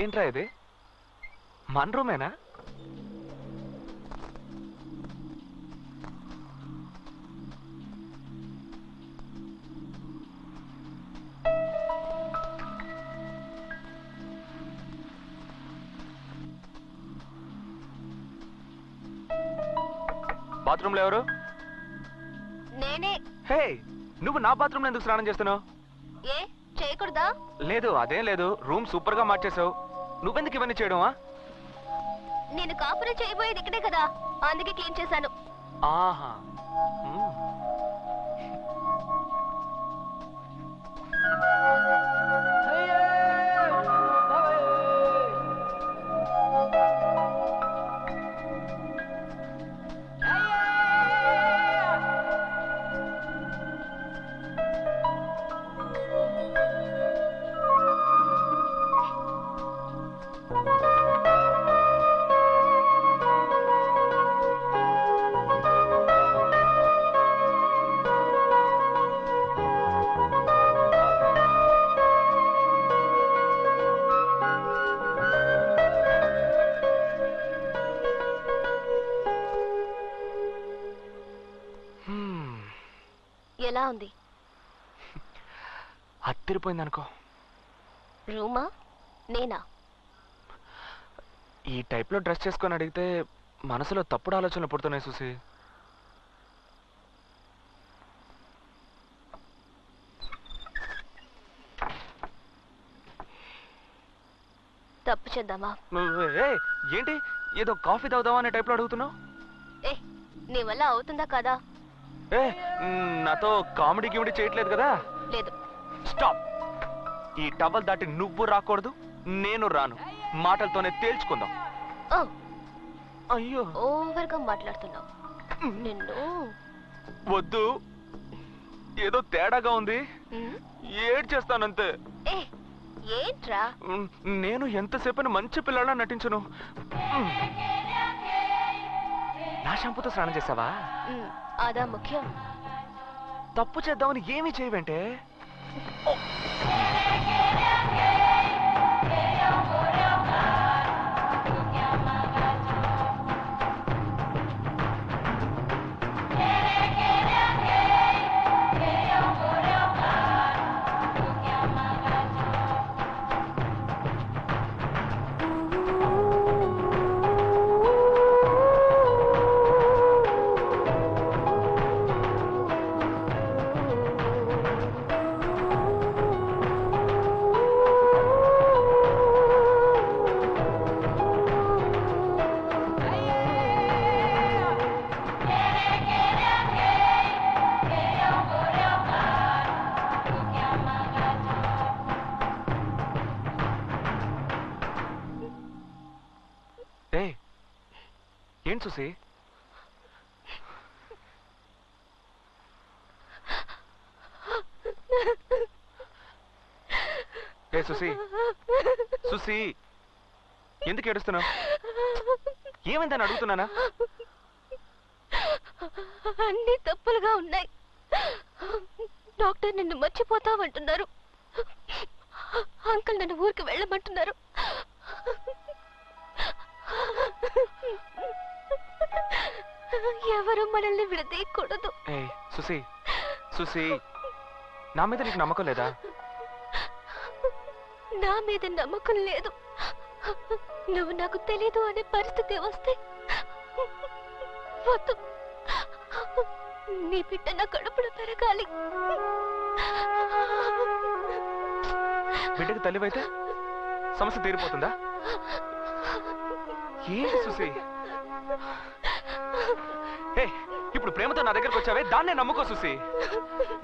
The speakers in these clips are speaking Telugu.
ఏంట్రా ఇది? మన రూమేనా? బాత్రూంలో ఎవరు? నేనే. హే నువ్వు నా బాత్రూంలో ఎందుకు స్నానం చేస్తున్నావు? ఏ చేయకూడదా? లేదు అదేం లేదు. రూమ్ సూపర్గా మార్చేసావు నువ్వెందుకు ఇవన్నీ చేయడమా నేను కాపురం చేయబోయేది ఇక్కడే కదా. అందుకే క్లీన్ చేశాను. ఆహా. ఎలా ఉంది? అత్తిరిపోయింది అనుకో రూమా? నేనా? ఈ టైప్లో డ్రెస్ చేసుకొని అడిగితే మనసులో తప్పుడు ఆలోచనలు పుడుతున్నాయి చూసి తప్పు చేద్దామా? ఏంటి? ఏదో కాఫీ తాగుదామా అనే టైప్లో అడుగుతున్నావు? ఏ నీ వల్ల అవుతుందా కదా? ఏ నాతో కామెడీ గిమిడీ చేయట్లేదు కదా? లేదు. స్టాప్. ఈ టవల్ దాటి నువ్వు రాకూడదు నేను రాను. మాటలతోనే తేల్చుకుందాం. ఓ. అయ్యో. ఓవర్గా మాట్లాడుతున్నావు నిన్ను. వద్దు. ఏదో తేడాగా ఉంది. ఉమ్, ఏడ్ చేస్తానంతే ఏ ఏంట్రా? ఉమ్, నేను ఎంతసేపని మంచి పిల్లలా నటించను. ఉమ్. నా షాంపూతో స్నానం చేసావా? ఉమ్, అదా ముఖ్యం. తప్పు చేద్దామని ఏమీ చేయవంటే? చూసి. ఏ సుసి సుసి ఎందుకు ఏడుస్తున్నావు? ఏమైందని అడుగుతున్నానా? అన్ని తప్పులుగా ఉన్నాయి. డాక్టర్ నిన్ను మర్చిపోతామంటున్నారు అంకుల్ నన్ను ఊరికి వెళ్ళమంటున్నారు. ఎవరు మనల్ని విడదీయకూడదు. ఏ సుసి సుసి నా మీద నీకు నమ్మకం లేదా? నా మీద నమ్మకం లేదు. నువ్వు నాకు తెలీదు అనే పరిస్థితి వస్తే వద్దు. నీ బిడ్డ నా కడుపులో పెరగాలి. బిడ్డకి తల్లివైతే సమస్య తీరిపోతుందా? ఏంటి సుసి ప్రేమతో నా దగ్గరకు వచ్చావే? దాన్నే నమ్ముకో సుసి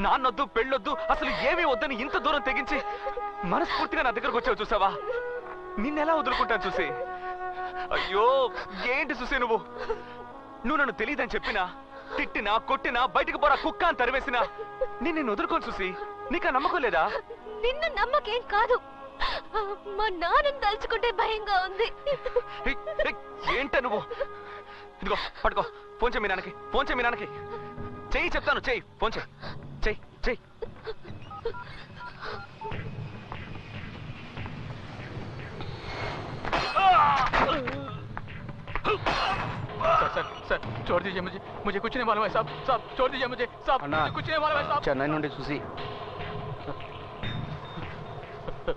నాన్నొద్దు పెళ్ళొద్దు అసలు ఏమీ వద్దని ఇంత దూరం తెగించి మనస్ఫూర్తిగా నా దగ్గరకు వచ్చావు చూసావా? నిన్నెలా వదులుకుంటాను చూసి అయ్యో ఏంటి సుసి నువ్వు? నువ్వు నన్ను తెలియదని చెప్పినా తిట్టినా కొట్టినా బయటికి పోరా కుక్క అని తరివేసినా నేను నిన్ను వదులుకోను చూసి నీకు నమ్మకం లేదా? నిన్ను నమ్మకేం కాదు. మా నాన్నని తలుచుకుంటే భయంగా ఉంది. ఏంట నువ్వు? ఇదిగో పట్టుకో ఫోన్ చేయి మీ నాన్నకి ఫోన్ చేయి మీ నాన్నకి చెయ్యి చెప్తాను చెయ్యి ఫోన్ చేయి చెయ్యి చెయ్యి सर सर सर छोड़ दीजिए मुझे मुझे कुछ नहीं मालूम है साहब साहब छोड़ दीजिए मुझे साहब अन्ना। मुझे कुछ नहीं मालूम है साहब చెన్నై నుండి చూసి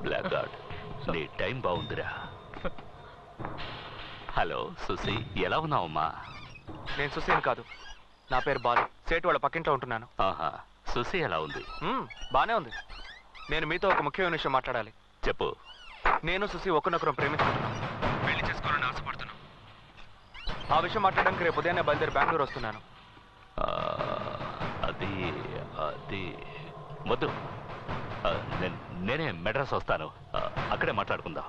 బ్లాక్ గార్డ్ నీ టైం బాగుందిరా హలో సుసి ఎలా ఉన్నావమ్మా? నేను సుసేన్ కాదు. నా పేరు బాలు. సేటు వాళ్ళ పక్కింట్లో ఉంటున్నాను. ఆహా సుసి ఎలా ఉంది? మ్మ్, బానే ఉంది. నేను మీతో ఒక ముఖ్యమైన విషయం మాట్లాడాలి. చెప్పు. నేను సుసి ఒకరినొకరం ప్రేమించుకుంటున్నాం పెళ్ళి చేసుకోవాలని ఆశపడుతున్నాం ఆ విషయం మాట్లాడడానికి రేపు ఉదయాన్నే బయలుదేరి బెంగళూరు వస్తున్నాను. ఆ, అది అది. వద్దు. ఆ, నేను- నేనే మెడ్రాస్ వస్తాను. ఆ, అక్కడే మాట్లాడుకుందాం.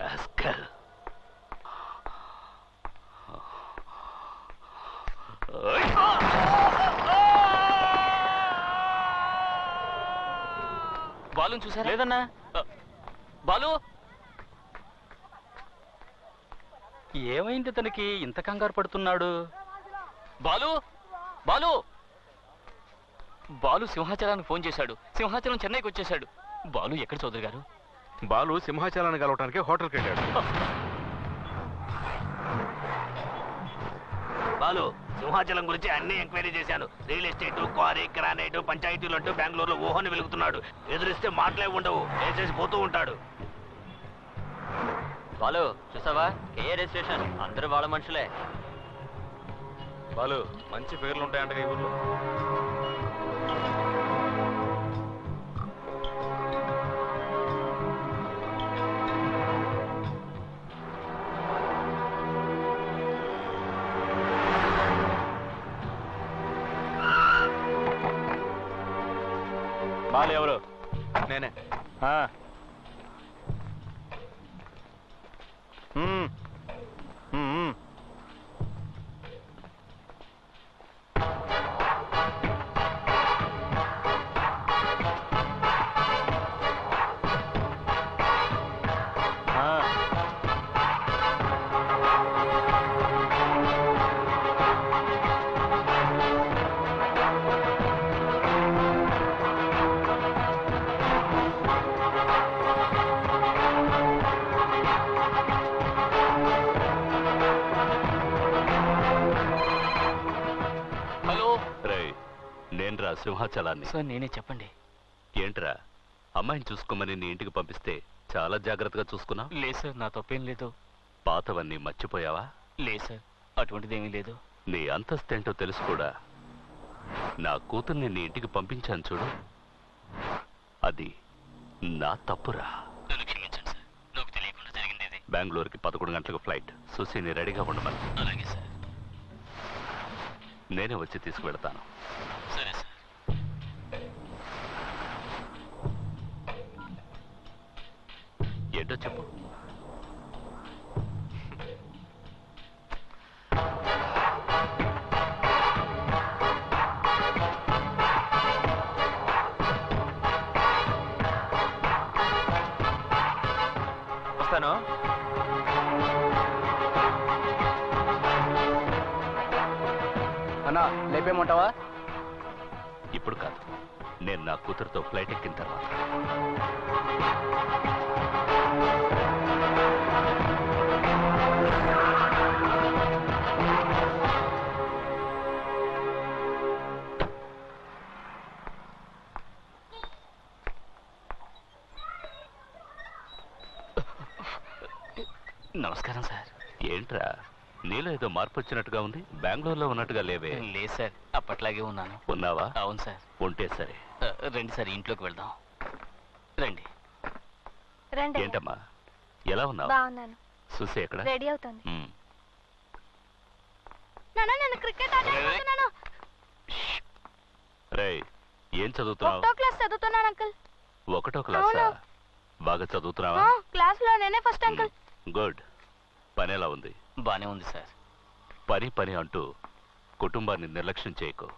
రాస్కల్. ఓయ్! బాలు చూసారా? లేదన్నా. బాలు? ఏమైంది తనకి ఇంత కంగారు పడుతున్నాడు? బాలు? బాలు? బాలు సింహాచలానికి ఫోన్ చేశాడు. సింహాచలం చెన్నైకి వచ్చేశాడు. బాలు ఎక్కడ చౌదరి గారు? బాలు సింహాచలాన్ని కలవటానికి హోటల్కి వెళ్ళాడు. బాలు సింహాచలం గురించి అన్ని ఎంక్వైరీ చేశాను. రియల్ ఎస్టేట్ క్వారీ గ్రానైట్ పంచాయతీలు అంటూ బెంగళూరులో ఊహని వెలుగుతున్నాడు. ఎదురిస్తే మాటలే ఉండవు. వేసేసి పోతూ ఉంటాడు. బాలు చూసావా? కేఆర్ స్టేషన్ అందరూ వాళ్ళ మనుషులే. బాలు మంచి పేర్లు ఉంటాయంట ఈ ఊర్లో. నేనే సింహాచలాన్ని. సార్ నేనే చెప్పండి. ఏంట్రా? అమ్మాయిని చూసుకోమని నీ ఇంటికి పంపిస్తే చాలా జాగ్రత్తగా చూసుకున్నావు? లేదు సార్ నా తప్పేం లేదు. పాతవన్నీ మర్చిపోయావా? లేదు సార్ అటువంటిదేమీ లేదు. నీ అంతస్తేంటో తెలుసు కూడా. నా కూతుర్ని నీ ఇంటికి పంపించాను చూడు. అది నా తప్పురా. నన్ను క్షమించండి సార్ నాకు తెలియకుండా జరిగింది ఇది. బెంగళూరుకి పదకొండు గంటలకు ఫ్లైట్. సుశీని రెడీగా ఉండమని. అలాగే సార్. నేనే వచ్చి తీసుకువెడతాను ఏంటో చెప్పు. వస్తాను. అన్నా లేపేమంటావా ఇప్పుడు కాదు. నేను నా కూతురుతో ఫ్లైట్ ఎక్కిన తర్వాత. నమస్కారం సార్. ఏంట్రా? నీలో ఏదో మార్పు వచ్చినట్టుగా ఉంది? బెంగళూరులో ఉన్నట్టుగా లేవే. లేదు సార్ అప్పట్లాగే ఉన్నాను. ఉన్నావా? అవును సార్. ఉంటే సరే. రండి సార్ ఇంట్లోకి వెళ్దాం. రండి. రండి. ఏంటమ్మా? ఎలా ఉన్నావు? బాగున్నాను. చూసి ఎక్కడ? రెడీ అవుతుంది. ఉమ్. నాన్న నేను క్రికెట్ ఆడుతున్నాను రేయ్ ఏం చదువుతున్నావు? ఒకటో క్లాస్ చదువుతున్నాను అంకుల్. ఒకటో క్లాసా? అవును. బాగా చదువుతున్నావా? క్లాస్లో నేనే ఫస్ట్ అంకుల్. గుడ్. పని ఎలా ఉంది. బానే ఉంది సార్. పని పని అంటూ కుటుంబాన్ని నిర్లక్ష్యం చేయకు.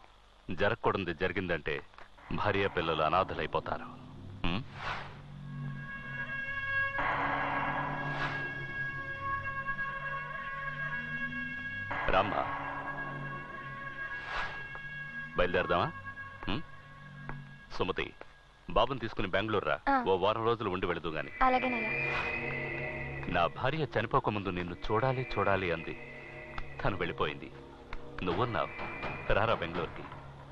జరగకూడదు జరిగిందంటే భార్య పిల్లలు అనాథలైపోతారు? రామ్మా. బయలుదేరదామా? సుమతి బాబుని తీసుకుని బెంగళూరు రా ఆ. ఓ వారం రోజులు ఉండి వెళదు గాని. అలాగేనయ్యా. నా భార్య చనిపోకముందు నిన్ను చూడాలి చూడాలి అంది. తను వెళ్ళిపోయింది. నువ్వున్నావు. రారా బెంగళూరుకి.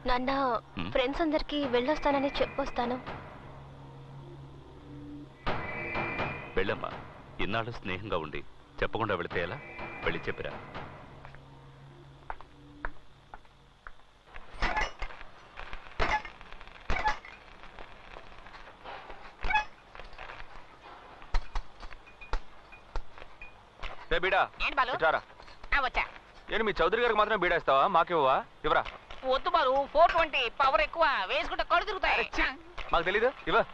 నాన్న? ఫ్రెండ్స్ అందరికి వెళ్ళొస్తానని చెప్పొస్తాను. వెళ్ళమ్మా. ఇన్నాళ్ళు స్నేహంగా ఉండి చెప్పకుండా వెళితే ఎలా? వెళ్ళి చెప్పిరా. రే బీడా. ఏంటి బాలు? ఆ, వచ్చా. మీ చౌదరి గారికి మాత్రం బీడా ఇస్తావా? మాకివ్వవా ఇవ్వరా? వద్దు బాలు ఫోర్ ట్వంటీ పవర్ ఎక్కువ వేసుకుంటే కళ్ళు తిరుగుతాయి. మాకు తెలీదు. ఇవ్వ.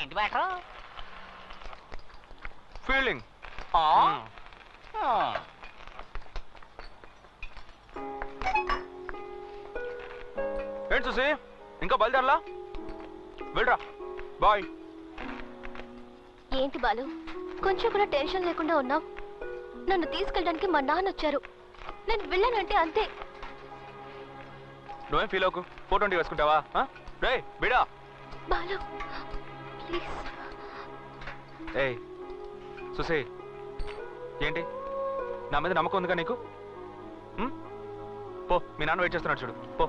ఏంటి ఫీల్డింగ్. ఏంటి చూసి ఇంకా బయలుదేరలా? వెళ్ళరా. బాయ్. ఏంటి బాలు? కొంచెం కూడా టెన్షన్ లేకుండా ఉన్నావు. నన్ను తీసుకెళ్ళడానికి మా నాన్న వచ్చారు. నేను వెళ్ళానంటే అంతే. నువ్వేం ఫీల్ అవ్వకు? ఫోర్ ట్వంటీ వేసుకుంటావా? రే బీడా. బాలు ప్లీజ్. ఏయ్ సుసే ఏంటి? నా మీద నమ్మకం ఉందిగా నీకు? పో మీ నాన్న వెయిట్ చేస్తున్నాడు చూడు. పో.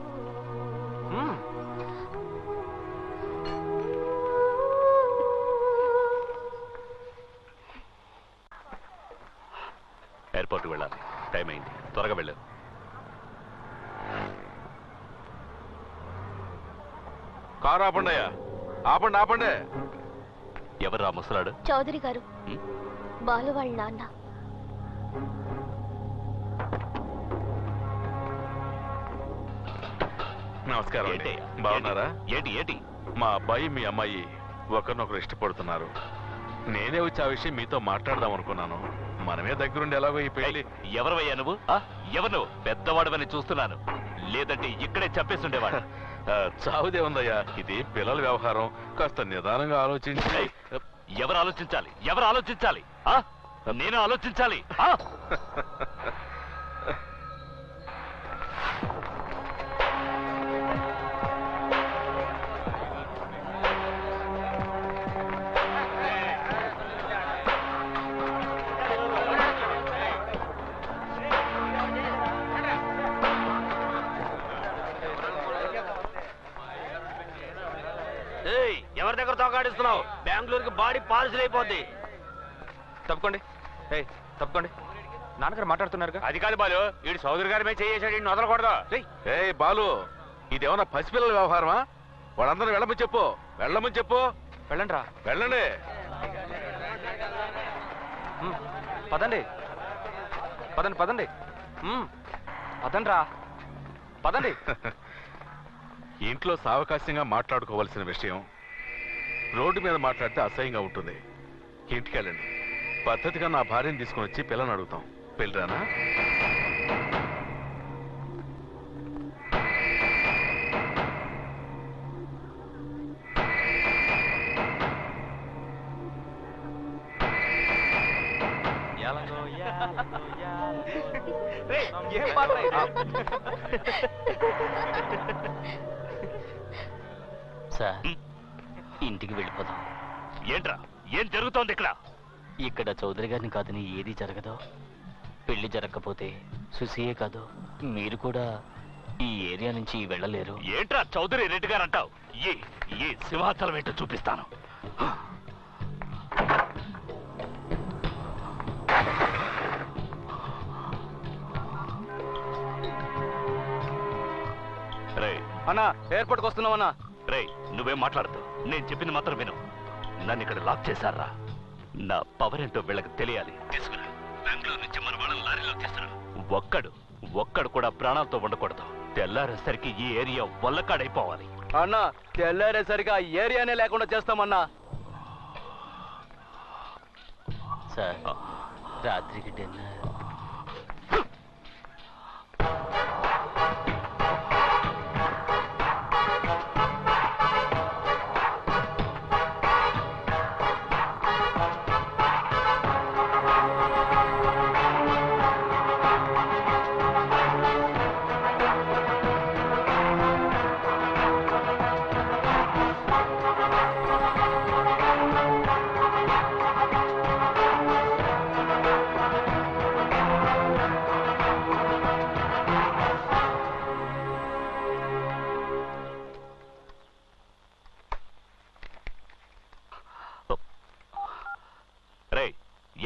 ఉమ్. ఎయిర్పోర్ట్కి వెళ్ళాలి. టైం అయింది. త్వరగా వెళ్ళు. కారు ఆపండి అయ్యా. ఆపండి ఆపండి. ఎవరు ముసలాడు? చౌదరి గారు? బాలు వాళ్ళ నాన్న. నమస్కారం? బాగున్నారా? ఏంటి? ఏంటి? మా అబ్బాయి మీ అమ్మాయి ఒకరినొకరు ఇష్టపడుతున్నారు. నేనే వచ్చి ఆ విషయం మీతో మాట్లాడదాం అనుకున్నాను. మనమే దగ్గరుండి ఎలాగో ఈ పెళ్ళి ఎవరివయ్యా నువ్వు? ఆ? ఎవరు నువ్వు? పెద్దవాడవని చూస్తున్నాను. లేదంటే ఇక్కడే చంపేస్తుండేవాడు ఆ, చావుదే ఉందయ్యా ఇది పిల్లల వ్యవహారం. కాస్త నిదానంగా ఆలోచించి ఏయ్, ఎవరు ఆలోచించాలి? ఎవరు ఆలోచించాలి? ఆ? నేను ఆలోచించాలి. ఆ? తోకాడిస్తున్నావు బెంగళూరుకి బాడీ పాలసీలు అయిపోద్ది. తప్పుకోండి. ఏయ్ తప్పుకోండి. నాన్నగారు మాట్లాడుతున్నారుగా? అది కాదు బాలు వీడు సోదరు గారి మీద చేసాడు ఈయన వదలకూడదు. ఏయ్ బాలు ఇదేమన్నా పసిపిల్లల వ్యవహారమా? వాళ్ళందరూ వెళ్ళమని చెప్పు. వెళ్ళమని చెప్పు. వెళ్ళండి. రా వెళ్ళండి పదండి. పదండి పదండి. పదండి రా పదండి. ఇంట్లో సావకాశంగా మాట్లాడుకోవాల్సిన విషయం రోడ్డు మీద మాట్లాడితే అసహ్యంగా ఉంటుంది. ఇంటికి వెళ్ళండి పద్ధతిగా నా భార్యను తీసుకుని వచ్చి పిల్లని అడుగుతాం. పెళ్ళరానా? సార్. ఇంటికి వెళ్ళిపోదాం. ఏంట్రా? ఏం జరుగుతోంది ఇక్కడ? ఇక్కడ చౌదరి గారిని కాదని ఏది జరగదు. పెళ్ళి జరగకపోతే సుసియే కాదు మీరు కూడా ఈ ఏరియా నుంచి వెళ్ళలేరు. ఏంట్రా చౌదరి రెడ్డి గారు అంటావు? ఈ ఈ సింహాచలం ఏంటో చూపిస్తాను. అన్నా ఎయిర్పోర్ట్కి వస్తున్నామన్నా రే నువ్వేం మాట్లాడదు నేను చెప్పింది మాత్రం విను. నన్ను ఇక్కడ లాక్ చేశారా? నా పవర్ ఏంటో వీళ్ళకి తెలియాలి. తీసుకురా. బెంగళూరు నుంచి మన వాళ్ళని లారీలో ఒక్కడు ఒక్కడు కూడా ప్రాణాలతో ఉండకూడదు. తెల్లారేసరికి ఈ ఏరియా వల్లకాడైపోవాలి. అన్నా తెల్లారేసరికి ఆ ఏరియానే లేకుండా చేస్తామన్నా. సార్ రాత్రికి డిన్నర్.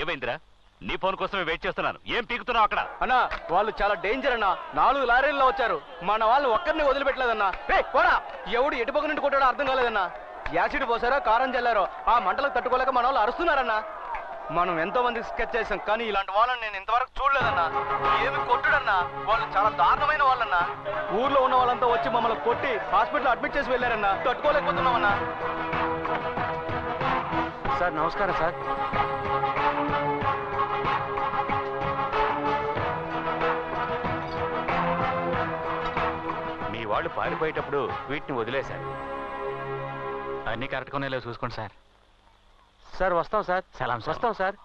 ఏమైందిరా? నీ ఫోన్ కోసమే వెయిట్ చేస్తున్నాను. ఏం పీకుతున్నావు అక్కడ? అన్నా వాళ్ళు చాలా డేంజర్ అన్నా. నాలుగు లారీల్లో వచ్చారు. మన వాళ్ళు ఒక్కరిని వదిలిపెట్టలేదన్నా. రే పోరా! ఎవడు ఎటు పక్క నుండి కొట్టాడో అర్థం కాలేదన్నా. యాసిడ్ పోసారో కారం చల్లారో ఆ మంటలకు తట్టుకోలేక మన వాళ్ళు అరుస్తున్నారన్నా. మనం ఎంతో మందికి స్కెచ్ చేసాం కానీ ఇలాంటి వాళ్ళని నేను ఇంతవరకు చూడలేదన్నా. ఏమి కొట్టుడన్నా. వాళ్ళు చాలా దారుణమైన వాళ్ళన్నా. ఊర్లో ఉన్న వాళ్ళంతా వచ్చి మమ్మల్ని కొట్టి హాస్పిటల్ అడ్మిట్ చేసి వెళ్ళారన్నా. తట్టుకోలేకపోతున్నామన్నా. సార్ నమస్కారం సార్. పారిపోయేటప్పుడు వీటిని వదిలేశారు. అన్ని కరెక్ట్గా ఉన్నాయో చూసుకోండి సార్. సార్ వస్తాం సార్. సలాం వస్తాం సార్.